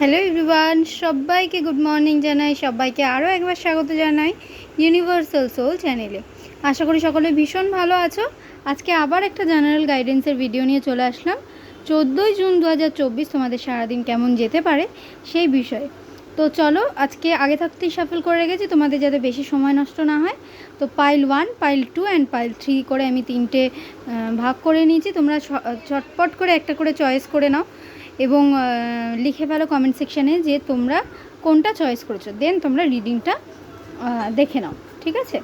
Hello everyone সবাইকে good morning জানাই, সবাইকে আরও একবার স্বাগত জানাই ইউনিভার্সাল সোল চ্যানেলে আশা করি সকলে ভীষণ ভালো আছো। আজকে আবার একটা জেনারেল গাইডেন্সের ভিডিও নিয়ে চলে আসলাম। চোদ্দোই জুন দু হাজার চব্বিশ তোমাদের সারাদিন কেমন যেতে পারে সেই বিষয়ে। তো চলো, আজকে আগে থাকতেই সাফল করে রেখেছি, তোমাদের যাতে বেশি সময় নষ্ট না হয়। তো pile one pile two and pile three করে আমি তিনটে ভাগ করে নিয়েছি। তোমরা চটপট করে একটা করে চয়েস করে নাও এবং লিখে ফেলো কমেন্ট সেকশানে যে তোমরা কোনটা চয়েস করেছ। দেন তোমরা রিডিংটা দেখে নাও, ঠিক আছে?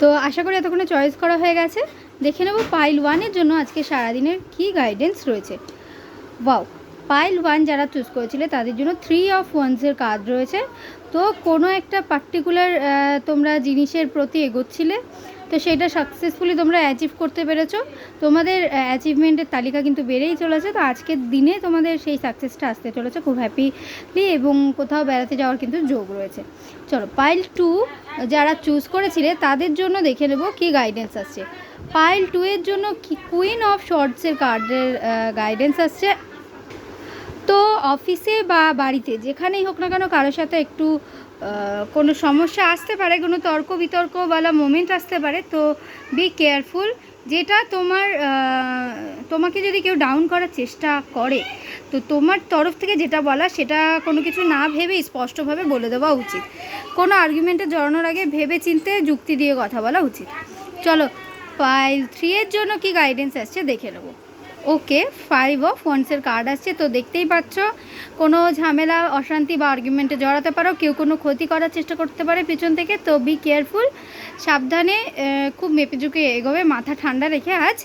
তো আশা করি এতক্ষণে চয়েস করা হয়ে গেছে। দেখে নেব পাইল ওয়ানের জন্য আজকে সারাদিনের কী গাইডেন্স রয়েছে। ওয়াও পাইল ওয়ান যারা চুজ করেছিলে, তাদের জন্য থ্রি অফ ওয়ান্সের কার্ড রয়েছে। তো কোনো একটা পার্টিকুলার তোমরা জিনিসের প্রতি এগোচ্ছিলে, তো সেটা সাকসেসফুলি তোমরা অ্যাচিভ করতে পেরেছ। তোমাদের অ্যাচিভমেন্টের তালিকা কিন্তু বেড়েই চলেছে। তো আজকের দিনে তোমাদের সেই সাকসেসটা আসতে চলেছে খুব হ্যাপিলি এবং কোথাও বেড়াতে যাওয়ার কিন্তু যোগ রয়েছে। চলো পাইল টু যারা চুজ করেছিলে, তাদের জন্য দেখে নেব কি গাইডেন্স আসছে। পাইল টু এর জন্য কি কুইন অফ শর্টসের কার্ডের গাইডেন্স আসছে। তো অফিসে বা বাড়িতে, যেখানেই হোক না কেন কারোর সাথে একটু কোনো সমস্যা আসতে পারে, কোনো তর্ক বিতর্ক বলা মোমেন্ট আসতে পারে, তো বি কেয়ারফুল যেটা তোমার তোমাকে যদি কেউ ডাউন করার চেষ্টা করে, তো তোমার তরফ থেকে যেটা বলা, সেটা কোনো কিছু না ভেবে স্পষ্টভাবে বলে দেওয়া উচিত। কোনো আর্গুমেন্টে জড়ানোর আগে ভেবে চিনতে যুক্তি দিয়ে কথা বলা উচিত। চলো ফাইল থ্রি এর জন্য কি গাইডেন্স আসছে দেখে নেব। ওকে ফাইভ অফ ওয়ান্সের কার্ড আসছে, তো দেখতেই পাচ্ছ, কোনো ঝামেলা, অশান্তি বা আর্গুমেন্টে জড়াতে পারো, কেউ কোনো ক্ষতি করার চেষ্টা করতে পারে পিছন থেকে, তো বি কেয়ারফুল সাবধানে খুব মেপে ঝুঁকে এগোবে, মাথা ঠান্ডা রেখে আজ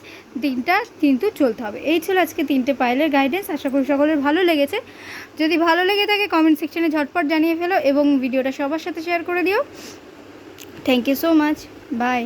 দিনটা কিন্তু চলতে হবে। এই ছিল আজকে তিনটে পাইলের গাইডেন্স আশা করি সকলের ভালো লেগেছে। যদি ভালো লেগে থাকে কমেন্ট সেকশনে ঝটপট জানিয়ে ফেলো এবং ভিডিওটা সবার সাথে শেয়ার করে দিও। Thank you so much bye